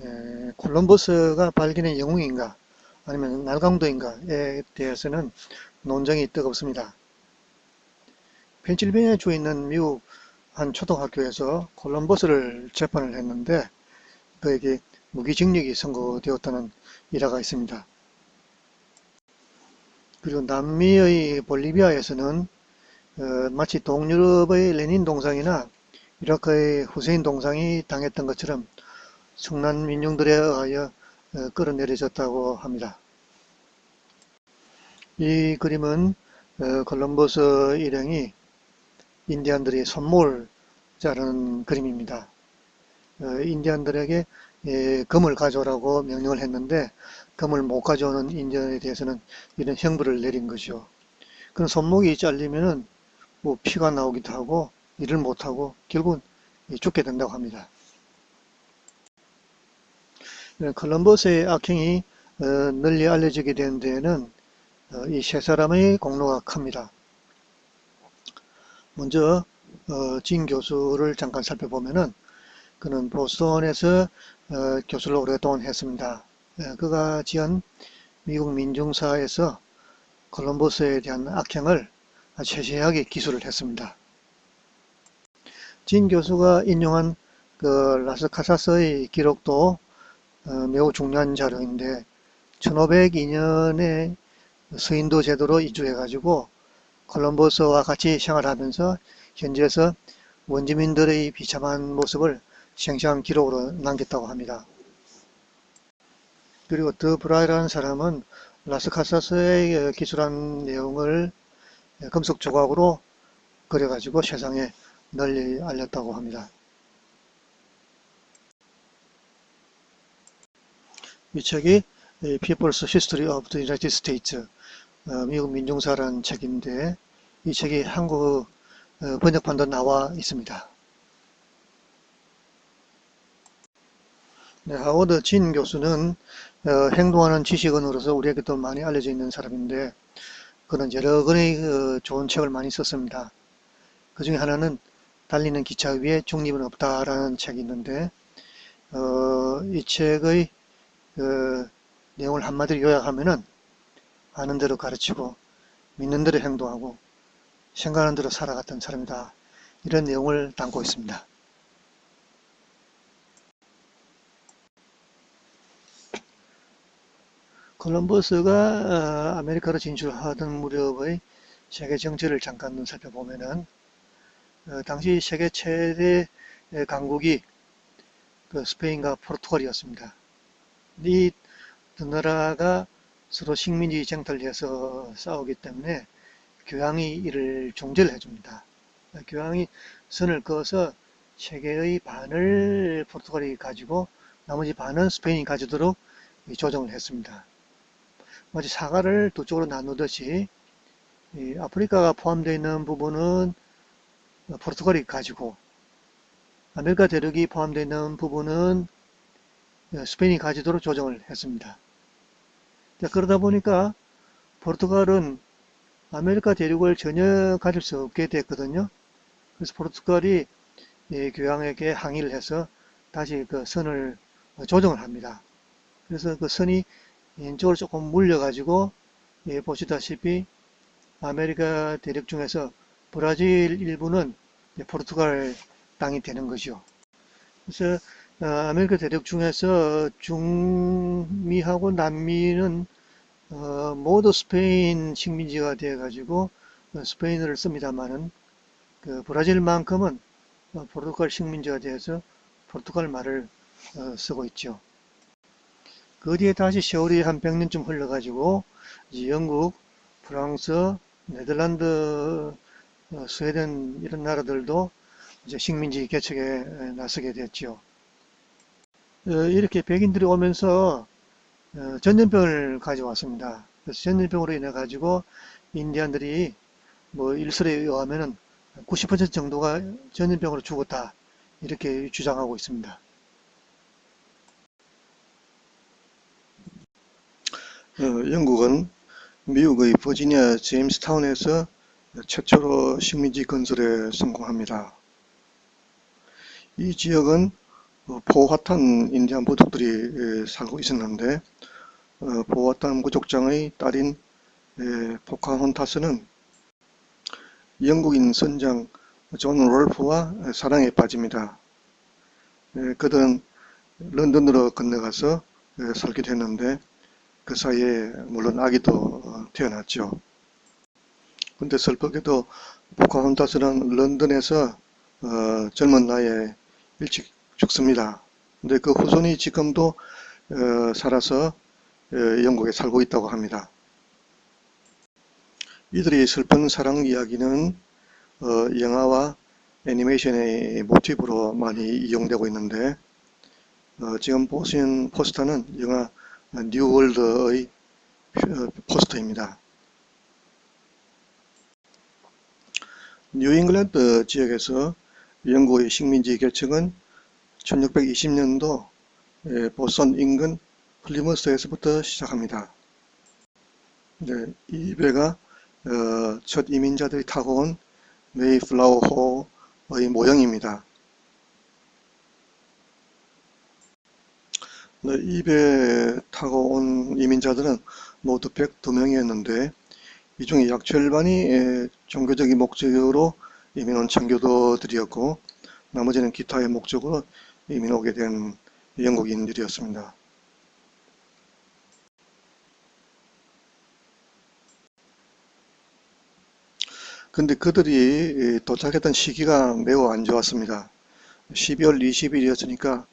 에, 콜럼버스가 발견의 영웅인가 아니면 날강도인가에 대해서는 논쟁이 뜨겁습니다. 펜실베니아 주에 있는 미국 한 초등학교에서 콜럼버스를 재판을 했는데 그에게 무기징역이 선고되었다는 일화가 있습니다. 그리고 남미의 볼리비아에서는 어, 마치 동유럽의 레닌 동상이나 이라크의 후세인 동상이 당했던 것처럼 성난 민중들에 의하여 어, 끌어내려졌다고 합니다. 이 그림은 어, 콜럼버스 일행이 인디안들이 손목을 자르는 그림입니다. 어, 인디안들에게 예, 금을 가져오라고 명령을 했는데 금을 못 가져오는 인디안에 대해서는 이런 형벌을 내린 것이죠. 그런 손목이 잘리면은 뭐 피가 나오기도 하고 일을 못하고 결국은 죽게 된다고 합니다. 네, 콜럼버스의 악행이 어, 널리 알려지게 된 데에는 어, 이세 사람의 공로가 큽니다. 먼저 어, 진 교수를 잠깐 살펴보면은 그는 보스턴에서 교수를 오랫동안 했습니다. 그가 지은 미국 민중사에서 콜럼버스에 대한 악행을 세세하게 기술을 했습니다. 진 교수가 인용한 그 라스카사스의 기록도 어, 매우 중요한 자료인데 1502년에 서인도 제도로 이주해 가지고 콜럼버스와 같이 생활하면서 현지에서 원주민들의 비참한 모습을 생생한 기록으로 남겼다고 합니다. 그리고 더 브라이라는 사람은 라스카사스의 기술한 내용을 금속 조각으로 그려가지고 세상에 널리 알렸다고 합니다. 이 책이 People's History of the United States 어, 미국 민중사라는 책인데 이 책이 한국 어, 번역판도 나와 있습니다. 네, 하워드 진 교수는 어, 행동하는 지식인으로서 우리에게 도 많이 알려져 있는 사람인데 그는 여러 권의 그 좋은 책을 많이 썼습니다. 그 중에 하나는 달리는 기차 위에 중립은 없다라는 책이 있는데 어, 이 책의 그 내용을 한마디로 요약하면은 아는 대로 가르치고 믿는 대로 행동하고 생각하는 대로 살아갔던 사람이다. 이런 내용을 담고 있습니다. 콜럼버스가 어, 아메리카로 진출하던 무렵의 세계 정치를 잠깐 살펴보면은 어, 당시 세계 최대 강국이 그 스페인과 포르투갈이었습니다. 이 두 나라가 서로 식민지 쟁탈을 해서 싸우기 때문에 교황이 이를 종결 해줍니다. 교황이 선을 그어서 세계의 반을 포르투갈이 가지고 나머지 반은 스페인이 가지도록 조정을 했습니다. 마치 사과를 두 쪽으로 나누듯이 아프리카가 포함되어 있는 부분은 포르투갈이 가지고 아메리카 대륙이 포함되어 있는 부분은 스페인이 가지도록 조정을 했습니다. 자, 그러다 보니까 포르투갈은 아메리카 대륙을 전혀 가질 수 없게 됐거든요. 그래서 포르투갈이 교황에게 항의를 해서 다시 그 선을 조정을 합니다. 그래서 그 선이 왼쪽으로 조금 물려가지고 예, 보시다시피 아메리카 대륙 중에서 브라질 일부는 포르투갈 땅이 되는 거죠. 그래서 어, 아메리카 대륙 중에서 중미하고 남미는 어, 모두 스페인 식민지가 되어 가지고 어, 스페인어를 씁니다만은 그 브라질만큼은 어, 포르투갈 식민지가 되어서 포르투갈 말을 어, 쓰고 있죠. 그 뒤에 다시 세월이 한 100년쯤 흘러가지고 영국, 프랑스, 네덜란드, 어, 스웨덴 이런 나라들도 이제 식민지 개척에 나서게 됐죠. 어, 이렇게 백인들이 오면서 어, 전염병을 가져왔습니다. 그래서 전염병으로 인해 가지고 인디안들이 뭐 일설에 의하면은 90% 정도가 전염병으로 죽었다 이렇게 주장하고 있습니다. 어, 영국은 미국의 버지니아 제임스타운에서 최초로 식민지 건설에 성공합니다. 이 지역은 어, 포화탄 인디안 부족들이 에, 살고 있었는데 어, 포화탄 부족장의 딸인 에, 포카혼타스는 영국인 선장 존 롤프와 사랑에 빠집니다. 에, 그들은 런던으로 건너가서 에, 살게 됐는데 그 사이에 물론 아기도 어, 태어났죠. 근데 슬프게도 포카혼타스는 런던에서 어, 젊은 나이에 일찍 죽습니다. 근데 그 후손이 지금도 어, 살아서 어, 영국에 살고 있다고 합니다. 이들의 슬픈 사랑 이야기는 어, 영화와 애니메이션의 모티브로 많이 이용되고 있는데 어, 지금 보신 포스터는 영화 뉴월드의 어, 포스터입니다. 뉴잉글랜드 지역에서 영국의 식민지 개척은 1620년도 보선 인근 플리머스에서부터 시작합니다. 네, 이 배가 어, 첫 이민자들이 타고 온 메이플라워호의 모형입니다. 네, 이배 타고 온 이민자들은 모두 102명이었는데 이 중에 약 절반이 종교적인 목적으로 이민 온 청교도들이었고 나머지는 기타의 목적으로 이민 오게 된 영국인들이었습니다. 근데 그들이 도착했던 시기가 매우 안 좋았습니다. 12월 20일이었으니까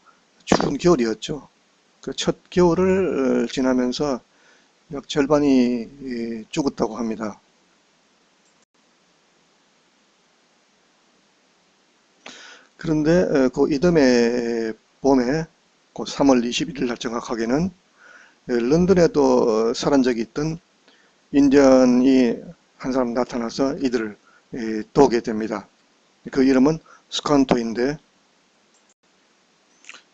추운 겨울이었죠. 그 첫 겨울을 어, 지나면서 약 절반이 죽었다고 합니다. 그런데 어, 그 이듬해 봄에 그 3월 21일 날 정확하게는 어, 런던에도 살은 적이 있던 인디언이 한 사람 나타나서 이들을 도게 됩니다. 그 이름은 스칸토인데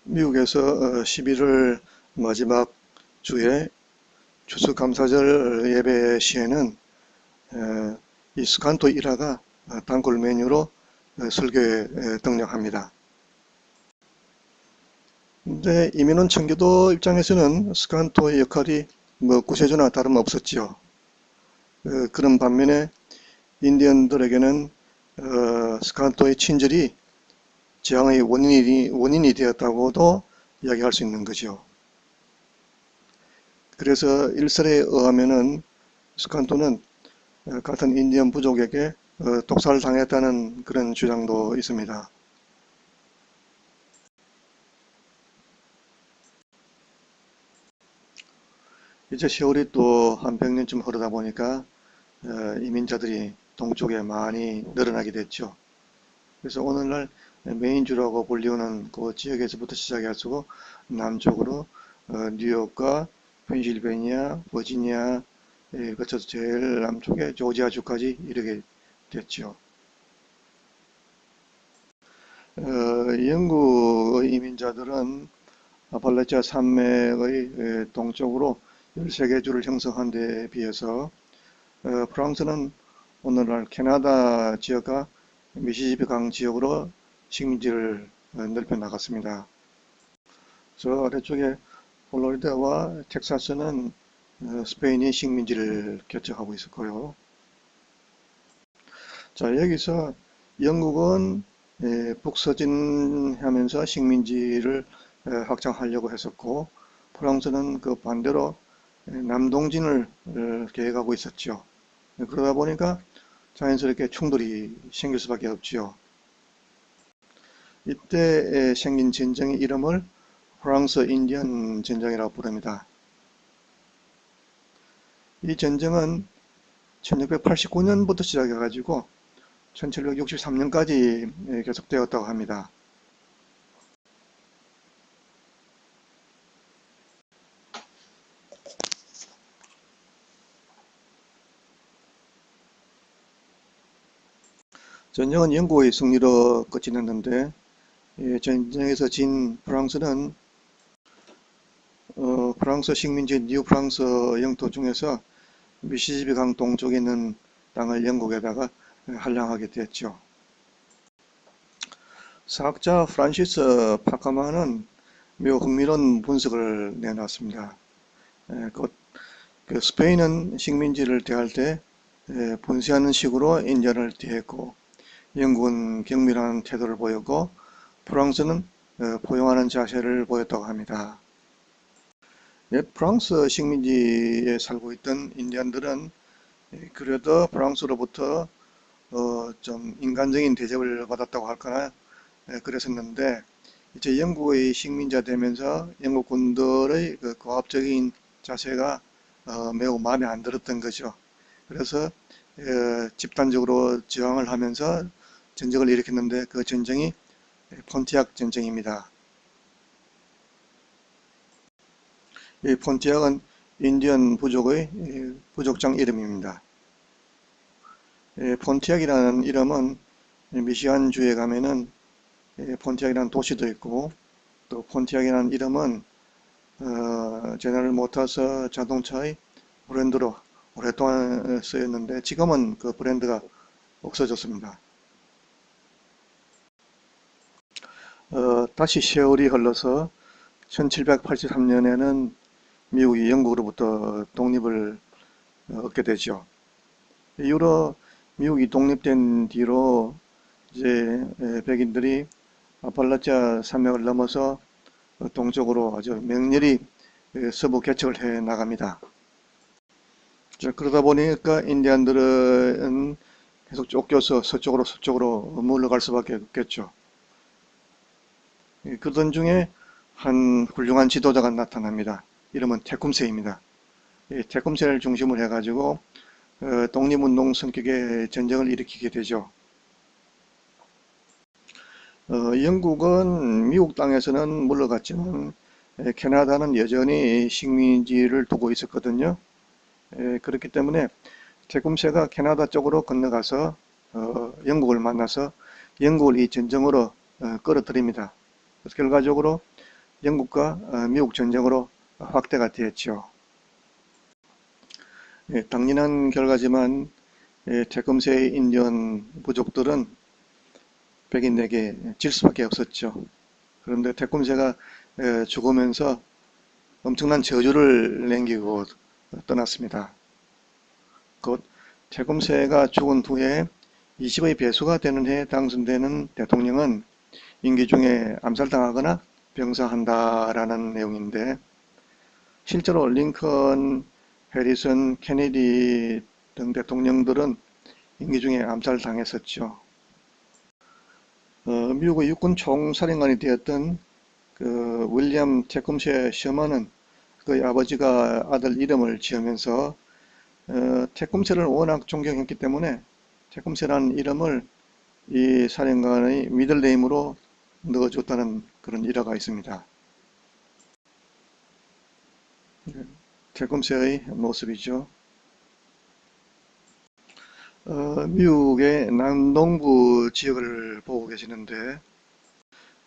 미국에서 11월 마지막 주에 추수감사절 예배 시에는 이 스칸토 일화가 단골 메뉴로 설교에 등장합니다. 근데 이민원 청교도 입장에서는 스칸토의 역할이 뭐 구세주나 다름없었지요. 어, 그런 반면에 인디언들에게는 어, 스칸토의 친절이 재앙의 원인이, 원인이 되었다고도 이야기할 수 있는 거죠. 그래서 일설에 의하면은 스칸토는 어, 같은 인디언 부족에게 어, 독살을 당했다는 그런 주장도 있습니다. 이제 세월이 또 한 100년쯤 흐르다 보니까 어, 이민자들이 동쪽에 많이 늘어나게 됐죠. 그래서 오늘날 메인주라고 불리우는 그 지역에서부터 시작해가지고 남쪽으로 어, 뉴욕과 펜실베니아, 버지니아 예, 거쳐서 제일 남쪽에 조지아주까지 이르게 됐죠. 어, 영국의 이민자들은 아팔레치아 산맥의 예, 동쪽으로 13개 주를 형성한 데 비해서 어, 프랑스는 오늘날 캐나다 지역과 미시시피 강 지역으로 식민지를 어, 넓혀 나갔습니다. 저 아래쪽에 플로리다와 텍사스는 어, 스페인이 식민지를 개척하고 있었고요. 자 여기서 영국은 예, 북서진하면서 식민지를 확장하려고 했었고 프랑스는 그 반대로 남동진을 계획하고 있었죠. 그러다 보니까 자연스럽게 충돌이 생길 수밖에 없지요. 이때 생긴 전쟁의 이름을 프랑스 인디언 전쟁이라고 부릅니다. 이 전쟁은 1689년부터 시작해가지고 1763년까지 계속되었다고 합니다. 전쟁은 영국의 승리로 끝이 났는데 예, 전쟁에서 진 프랑스는 어, 프랑스 식민지 뉴 프랑스 영토 중에서 미시시피 강 동쪽에 있는 땅을 영국에다가 할량하게 됐죠. 사학자 프란시스 파카만은 매우 흥미로운 분석을 내놨습니다. 에, 그, 그 스페인은 식민지를 대할 때 에, 분쇄하는 식으로 인연을 대했고 영국은 경밀한 태도를 보였고 프랑스는 어, 포용하는 자세를 보였다고 합니다. 옛 프랑스 식민지에 살고 있던 인디언들은 에, 그래도 프랑스로부터 어, 좀 인간적인 대접을 받았다고 할까나 에, 그랬었는데 이제 영국의 식민자 되면서 영국 군들의 그 고압적인 자세가 어, 매우 마음에 안 들었던 거죠. 그래서 어, 집단적으로 저항을 하면서 전쟁을 일으켰는데 그 전쟁이 폰티악 전쟁입니다. 이 폰티악은 인디언 부족의 부족장 이름입니다. 폰티악이라는 이름은 미시간 주에 가면은 폰티악이라는 도시도 있고 또 폰티악이라는 이름은 어, 제너럴 모터스 자동차의 브랜드로 오랫동안 쓰였는데 지금은 그 브랜드가 없어졌습니다. 어, 다시 세월이 흘러서 1783년에는 미국이 영국으로부터 독립을 얻게 되죠. 이후로 미국이 독립된 뒤로 이제 백인들이 아팔라치아 산맥을 넘어서 동쪽으로 아주 맹렬히 서부 개척을 해 나갑니다. 자, 그러다 보니까 인디안들은 계속 쫓겨서 서쪽으로 서쪽으로 물러갈 수밖에 없겠죠. 그던 중에 한 훌륭한 지도자가 나타납니다. 이름은 테쿰세입니다. 테쿰세를 중심으로 해가지고 어, 독립운동 성격의 전쟁을 일으키게 되죠. 어, 영국은 미국 땅에서는 물러갔지만 캐나다는 여전히 식민지를 두고 있었거든요. 에, 그렇기 때문에 테쿰세가 캐나다 쪽으로 건너가서 어, 영국을 만나서 영국을 이 전쟁으로 어, 끌어들입니다. 결과적으로 영국과 어, 미국 전쟁으로 확대가 되었죠. 예, 당연한 결과지만 예, 태금세의 인디언 부족들은 백인에게 질 수밖에 없었죠. 그런데 태금세가 예, 죽으면서 엄청난 저주를 남기고 떠났습니다. 곧 태금세가 죽은 후에 20의 배수가 되는 해에 당선되는 대통령은 임기 중에 암살당하거나 병사한다라는 내용인데 실제로 링컨, 해리슨, 케네디 등 대통령들은 임기 중에 암살당했었죠. 어, 미국의 육군 총사령관이 되었던 그 윌리엄 테쿰세 셔먼은 그의 아버지가 아들 이름을 지으면서 어, 테쿰세를 워낙 존경했기 때문에 테쿰세라는 이름을 이 사령관의 미들네임으로 넣어줬다는 그런 일화가 있습니다. 태금새의 모습이죠. 어, 미국의 남동부 지역을 보고 계시는데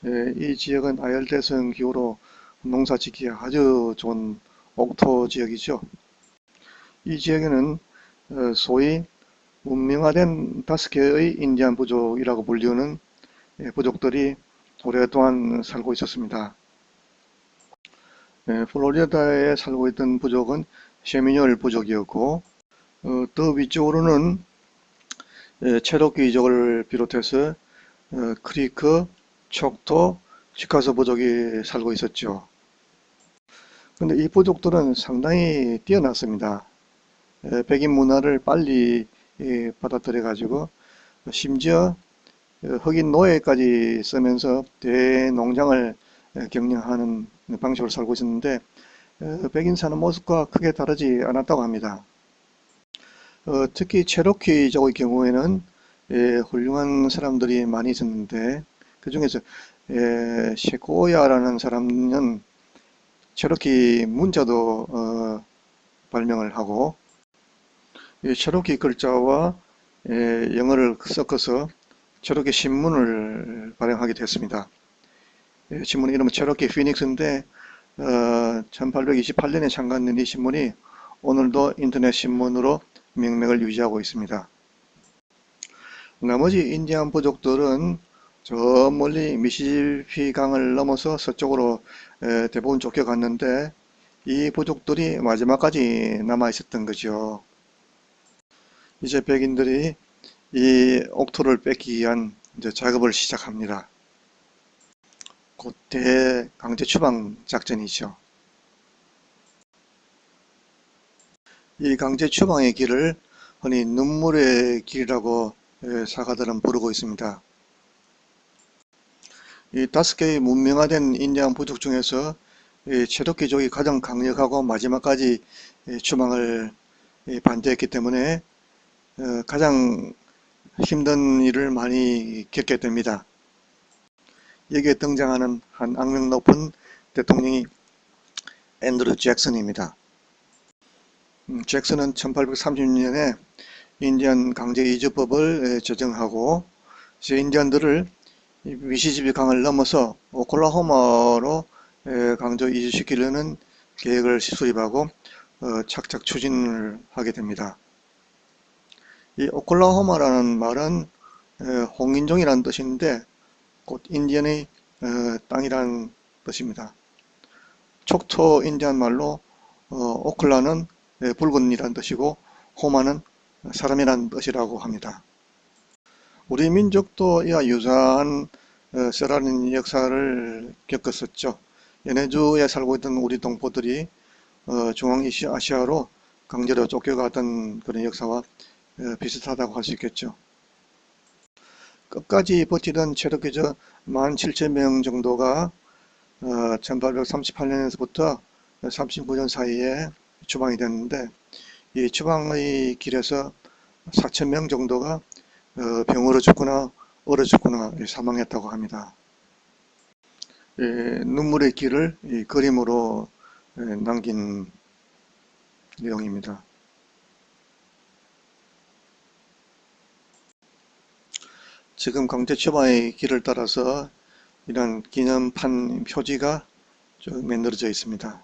예, 이 지역은 아열대성 기후로 농사 짓기에 아주 좋은 옥토 지역이죠. 이 지역에는 어, 소위 문명화된 다섯 개의 인디안 부족이라고 불리우는 예, 부족들이 오랫동안 살고 있었습니다. 네, 플로리다에 살고 있던 부족은 셰미뉴얼 부족이었고 어, 더 위쪽으로는 예, 체로키족을 비롯해서 어, 크리크, 촉토, 치카소 부족이 살고 있었죠. 근데 이 부족들은 상당히 뛰어났습니다. 예, 백인 문화를 빨리 예, 받아들여 가지고 심지어 흑인 노예까지 쓰면서 대농장을 경영하는 방식으로 살고 있었는데 어, 백인 사는 모습과 크게 다르지 않았다고 합니다. 어, 특히 체로키족의 경우에는 예, 훌륭한 사람들이 많이 있었는데 그 중에서 예, 셰코야라는 사람은 체로키 문자도 어, 발명을 하고 예, 체로키 글자와 예, 영어를 섞어서 체로키 신문을 발행하게 됐습니다. 예, 신문 이름은 체로키 피닉스인데 어, 1828년에 창간된 이 신문이 오늘도 인터넷 신문으로 명맥을 유지하고 있습니다. 나머지 인디안 부족들은 저 멀리 미시시피 강을 넘어서 서쪽으로 에, 대부분 쫓겨갔는데 이 부족들이 마지막까지 남아 있었던 거죠. 이제 백인들이 이 옥토를 뺏기 위한 작업을 시작합니다. 곧 대강제 추방 작전이죠. 이 강제 추방의 길을 흔히 눈물의 길이라고 에, 사가들은 부르고 있습니다. 이 다섯 개의 문명화된 인디안 부족 중에서 이 체로키족이 가장 강력하고 마지막까지 이 추방을 이 반대했기 때문에 어, 가장 힘든 일을 많이 겪게 됩니다. 여기에 등장하는 한 악명 높은 대통령이 앤드루 잭슨입니다. 음, 잭슨은 1836년에 인디언 강제 이주법을 에, 제정하고 인디언들을 이 미시시피 강을 넘어서 오클라호마로 에, 강제 이주시키려는 계획을 수립하고 어, 착착 추진을 하게 됩니다. 이 오클라호마라는 말은 에, 홍인종이라는 뜻인데 곧 인디언의 어, 땅이라는 뜻입니다. 촉토 인디안 말로 어, 오클라는 에, 붉은이라는 뜻이고 호마는 사람이라는 뜻이라고 합니다. 우리 민족도 이와 유사한 어, 쇠라는 역사를 겪었었죠. 연해주에 살고 있던 우리 동포들이 어, 중앙아시아로 강제로 쫓겨갔던 그런 역사와 어, 비슷하다고 할 수 있겠죠. 끝까지 버티던 체로키저 17,000명 정도가 1838년에서부터 39년 사이에 추방이 됐는데 이 추방의 길에서 4,000명 정도가 어, 병으로 죽거나 얼어 죽거나 사망했다고 합니다. 예, 눈물의 길을 그림으로 예, 남긴 내용입니다. 지금 강제 추방의 길을 따라서 이런 기념판 표지가 쭉 만들어져 있습니다.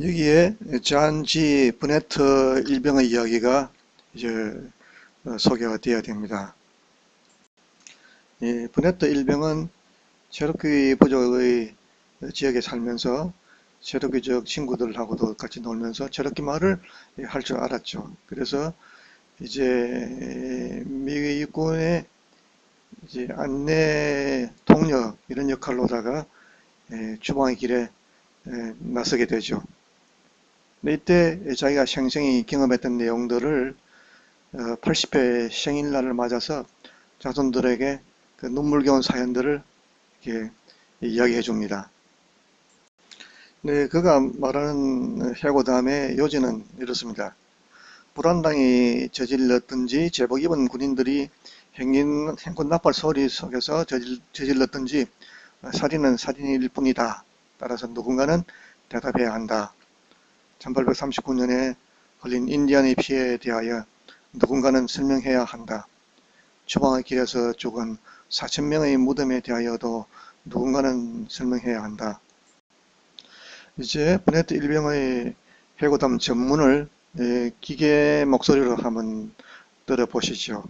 여기에 잔지 브네트 일병의 이야기가 이제 어, 소개가 되어야 됩니다. 이 브네트 일병은 체로키 부족의 지역에 살면서 체로키족 친구들하고도 같이 놀면서 체로키 말을 할 줄 알았죠. 그래서 이제 미 육군의 이제 안내 통역 이런 역할로다가 주방의 길에 나서게 되죠. 이때 자기가 생생히 경험했던 내용들을 80회 어, 생일날을 맞아서 자손들에게 그 눈물겨운 사연들을 이렇게 이야기해 줍니다. 네, 그가 말하는 해고 다음에 요지는 이렇습니다. 불안당이 저질렀든지 제복 입은 군인들이 행인, 행군 나팔 소리 속에서 저질, 저질렀든지 살인은 살인일 뿐이다. 따라서 누군가는 대답해야 한다. 1839년에 걸린 인디언의 피해에 대하여 누군가는 설명해야 한다. 추방의 길에서 죽은 4천명의 무덤에 대하여도 누군가는 설명해야 한다. 이제 브네트 일병의 해고담 전문을 예, 기계 목소리로 한번 들어보시죠.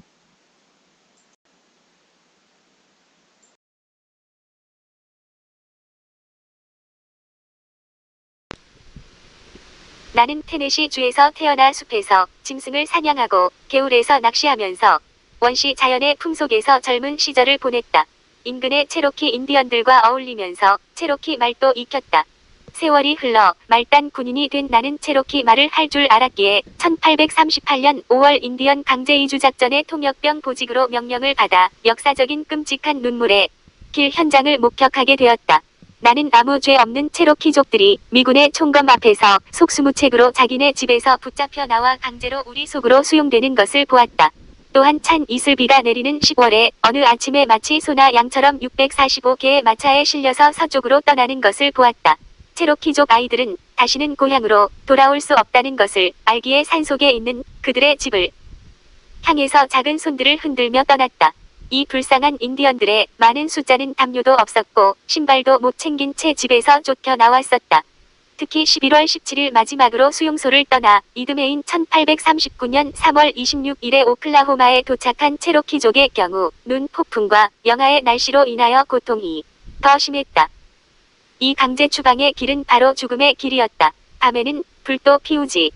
나는 테네시 주에서 태어나 숲에서 짐승을 사냥하고 개울에서 낚시하면서 원시 자연의 품속에서 젊은 시절을 보냈다. 인근의 체로키 인디언들과 어울리면서 체로키 말도 익혔다. 세월이 흘러 말단 군인이 된 나는 체로키 말을 할 줄 알았기에 1838년 5월 인디언 강제 이주 작전의 통역병 보직으로 명령을 받아 역사적인 끔찍한 눈물의 길 현장을 목격하게 되었다. 나는 아무 죄 없는 체로키족들이 미군의 총검 앞에서 속수무책으로 자기네 집에서 붙잡혀 나와 강제로 우리 속으로 수용되는 것을 보았다. 또한 찬 이슬비가 내리는 10월에 어느 아침에 마치 소나 양처럼 645개의 마차에 실려서 서쪽으로 떠나는 것을 보았다. 체로키족 아이들은 다시는 고향으로 돌아올 수 없다는 것을 알기에 산속에 있는 그들의 집을 향해서 작은 손들을 흔들며 떠났다. 이 불쌍한 인디언들의 많은 숫자는 담요도 없었고 신발도 못 챙긴 채 집에서 쫓겨 나왔었다. 특히 11월 17일 마지막으로 수용소를 떠나 이듬해인 1839년 3월 26일에 오클라호마에 도착한 체로키족의 경우 눈 폭풍과 영하의 날씨로 인하여 고통이 더 심했다. 이 강제 추방의 길은 바로 죽음의 길이었다. 밤에는 불도 피우지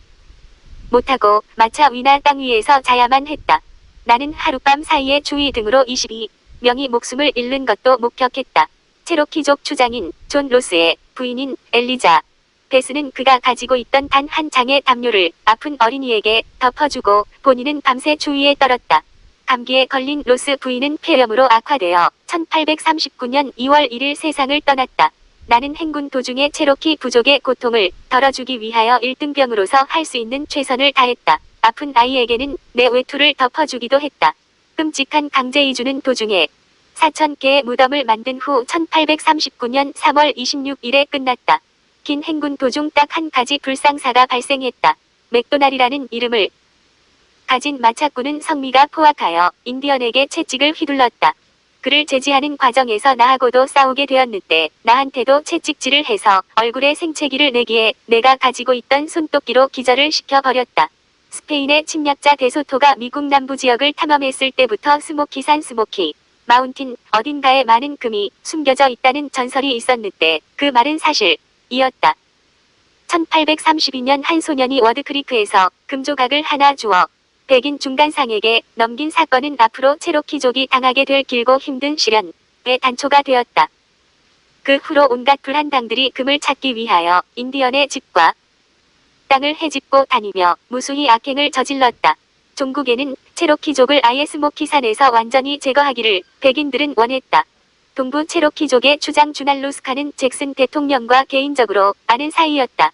못하고 마차 위나 땅 위에서 자야만 했다. 나는 하룻밤 사이에 주의 등으로 22명이 목숨을 잃는 것도 목격했다. 체로키족 추장인 존 로스의 부인인 엘리자 베스는 그가 가지고 있던 단 한 장의 담요를 아픈 어린이에게 덮어주고 본인은 밤새 주위에 떨었다. 감기에 걸린 로스 부인은 폐렴으로 악화되어 1839년 2월 1일 세상을 떠났다. 나는 행군 도중에 체로키 부족의 고통을 덜어주기 위하여 1등병으로서 할 수 있는 최선을 다했다. 아픈 아이에게는 내 외투를 덮어주기도 했다. 끔찍한 강제 이주는 도중에 4,000개의 무덤을 만든 후 1839년 3월 26일에 끝났다. 긴 행군 도중 딱 한 가지 불상사가 발생했다. 맥도날이라는 이름을 가진 마차꾼은 성미가 포악하여 인디언에게 채찍을 휘둘렀다. 그를 제지하는 과정에서 나하고도 싸우게 되었는데 나한테도 채찍질을 해서 얼굴에 생채기를 내기에 내가 가지고 있던 손도끼로 기절을 시켜버렸다. 스페인의 침략자 데소토가 미국 남부 지역을 탐험했을 때부터 스모키산 스모키 마운틴 어딘가에 많은 금이 숨겨져 있다는 전설이 있었는데 그 말은 사실이었다. 1832년 한 소년이 워드크리크에서 금조각을 하나 주어 백인 중간상에게 넘긴 사건은 앞으로 체로키족이 당하게 될 길고 힘든 시련의 단초가 되었다. 그 후로 온갖 불한당들이 금을 찾기 위하여 인디언의 집과 땅을 헤집고 다니며 무수히 악행을 저질렀다. 종국에는 체로키족을 아예 스모키산에서 완전히 제거하기를 백인들은 원했다. 동부 체로키족의 주장 주날로스카는 잭슨 대통령과 개인적으로 아는 사이였다.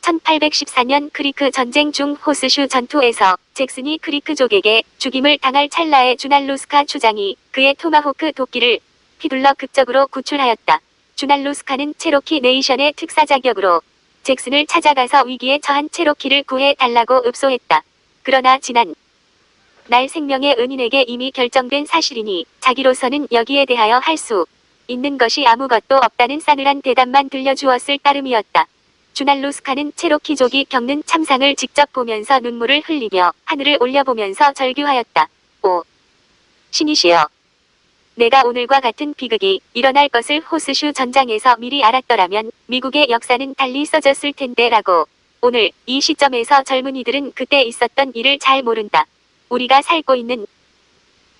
1814년 크리크 전쟁 중 호스슈 전투에서 잭슨이 크리크족에게 죽임을 당할 찰나에 주날로스카 추장이 그의 토마호크 도끼를 휘둘러 극적으로 구출하였다. 주날로스카는 체로키 네이션의 특사 자격으로 잭슨을 찾아가서 위기에 처한 체로키를 구해 달라고 읍소했다. 그러나 지난 날 생명의 은인에게 이미 결정된 사실이니 자기로서는 여기에 대하여 할 수 있는 것이 아무것도 없다는 싸늘한 대답만 들려주었을 따름이었다. 주날로스카는 체로키족이 겪는 참상을 직접 보면서 눈물을 흘리며 하늘을 올려보면서 절규하였다. 오! 신이시여! 내가 오늘과 같은 비극이 일어날 것을 호스슈 전장에서 미리 알았더라면 미국의 역사는 달리 써졌을 텐데 라고 오늘 이 시점에서 젊은이들은 그때 있었던 일을 잘 모른다. 우리가 살고 있는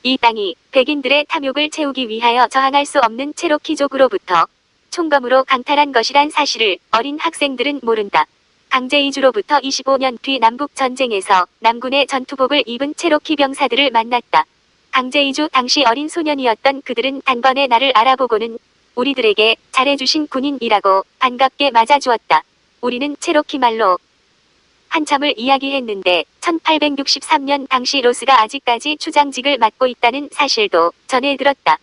이 땅이 백인들의 탐욕을 채우기 위하여 저항할 수 없는 체로키족으로부터 총검으로 강탈한 것이란 사실을 어린 학생들은 모른다. 강제 이주로부터 25년 뒤 남북 전쟁에서 남군의 전투복을 입은 체로키 병사들을 만났다. 강제 이주 당시 어린 소년이었던 그들은 단번에 나를 알아보고는 우리들에게 잘해주신 군인이라고 반갑게 맞아주었다. 우리는 체로키 말로 한참을 이야기했는데 1863년 당시 로스가 아직까지 추장직을 맡고 있다는 사실도 전해 들었다.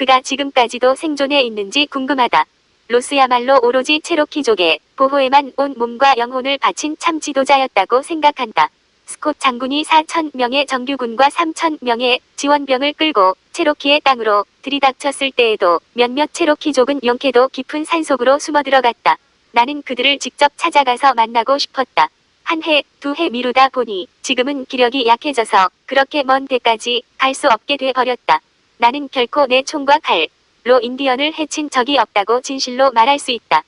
그가 지금까지도 생존해 있는지 궁금하다. 로스야말로 오로지 체로키족의 보호에만 온 몸과 영혼을 바친 참 지도자였다고 생각한다. 스콧 장군이 4천명의 정규군과 3천명의 지원병을 끌고 체로키의 땅으로 들이닥쳤을 때에도 몇몇 체로키족은 영케도 깊은 산속으로 숨어 들어갔다. 나는 그들을 직접 찾아가서 만나고 싶었다. 한 해, 두 해 미루다 보니 지금은 기력이 약해져서 그렇게 먼 데까지 갈 수 없게 돼 버렸다. 나는 결코 내 총과 칼로 인디언을 해친 적이 없다고 진실로 말할 수 있다.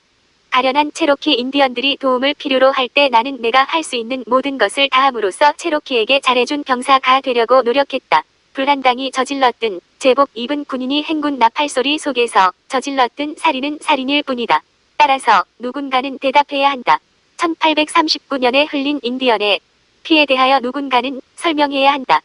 가련한 체로키 인디언들이 도움을 필요로 할 때 나는 내가 할 수 있는 모든 것을 다함으로써 체로키에게 잘해준 병사가 되려고 노력했다. 불한당이 저질렀든 제복 입은 군인이 행군 나팔소리 속에서 저질렀든 살인은 살인일 뿐이다. 따라서 누군가는 대답해야 한다. 1839년에 흘린 인디언의 피에 대하여 누군가는 설명해야 한다.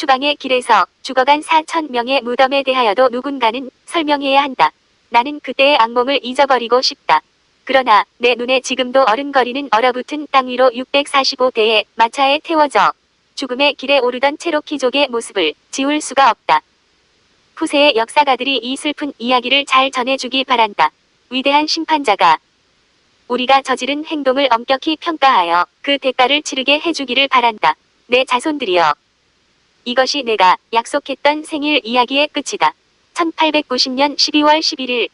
추방의 길에서 죽어간 4천 명의 무덤에 대하여도 누군가는 설명해야 한다. 나는 그때의 악몽을 잊어버리고 싶다. 그러나 내 눈에 지금도 어른거리는 얼어붙은 땅 위로 645대의 마차에 태워져 죽음의 길에 오르던 체로키족의 모습을 지울 수가 없다. 후세의 역사가들이 이 슬픈 이야기를 잘 전해주기 바란다. 위대한 심판자가 우리가 저지른 행동을 엄격히 평가하여 그 대가를 치르게 해주기를 바란다. 내 자손들이여. 이것이 내가 약속했던 생일 이야기의 끝이다. 1890년 12월 11일